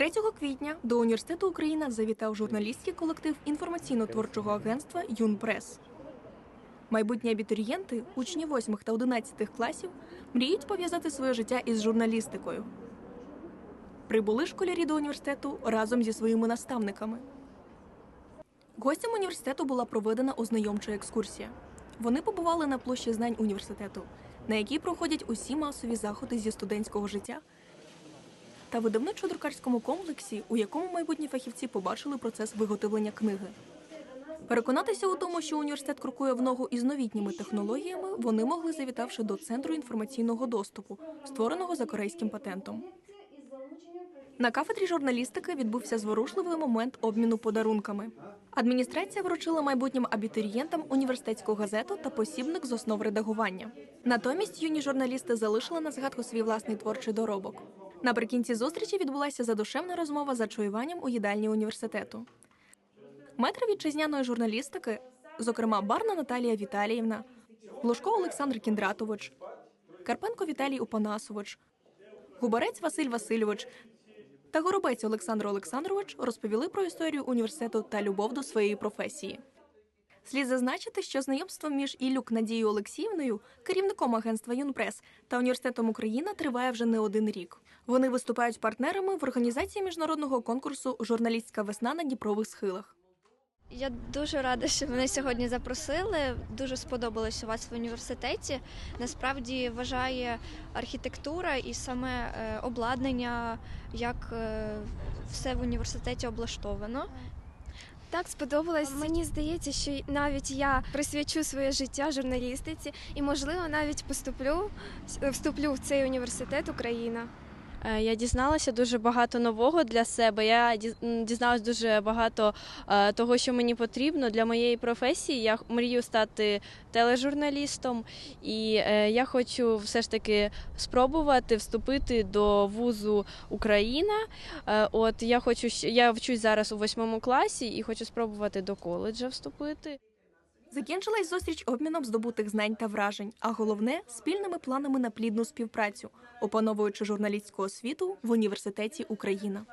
3 квітня до університету Україна завітав журналістський колектив інформаційно-творчого агентства Юнпрес. Майбутні абітурієнти, учні 8 та 11 класів, мріють пов'язати своє життя із журналістикою. Прибули школярі до університету разом зі своїми наставниками. Гостям університету була проведена ознайомча екскурсія. Вони побували на площі знань університету, на якій проходять усі масові заходи зі студентського життя та видавничо-друкарському комплексі, у якому майбутні фахівці побачили процес виготовлення книги. Переконатися у тому, що університет крокує в ногу із новітніми технологіями, вони могли завітавши до центру інформаційного доступу, створеного за корейським патентом. На кафедрі журналістики відбувся зворушливий момент обміну подарунками. Адміністрація вручила майбутнім абітурієнтам університетську газету та посібник з основ редагування. Натомість юні журналісти залишили на згадку свій власний творчий доробок. Наприкінці зустрічі відбулася задушевна розмова за чуюванням у їдальні університету. Метри вітчизняної журналістики, зокрема Барна Наталія Віталіївна, Глушко Олександр Кіндратович, Карпенко Віталій Опанасович, Губарець Василь Васильович та Горобець Олександр Олександрович розповіли про історію університету та любов до своєї професії. Слід зазначити, що знайомство між Ілюк Надією Олексіївною, керівником агентства Юнпрес та університетом Україна триває вже не один рік. Вони виступають партнерами в організації міжнародного конкурсу Журналістська весна на Дніпрових схилах. Я дуже рада, що мене сьогодні запросили. Дуже сподобалось у вас в університеті. Насправді вважає архітектура і саме е, обладнання, як е, все в університеті облаштовано. Так сподобалось. Мені здається, що навіть я присвячу своє життя журналістиці і, можливо, навіть поступлю вступлю в цей університет Україна. Е, Я дізналася дуже багато нового для себе. Я діз- м, дізналась дуже багато е, того, що мені потрібно для моєї професії. Я мрію стати тележурналістом, і е, я хочу все ж таки спробувати вступити до вузу Україна. От я хочу я вчусь зараз у восьмому класі і хочу спробувати до коледжа вступити. Закінчилась зустріч обміном здобутих знань та вражень, а головне спільними планами на плідну співпрацю, опановуючи журналістську освіту в університеті Україна.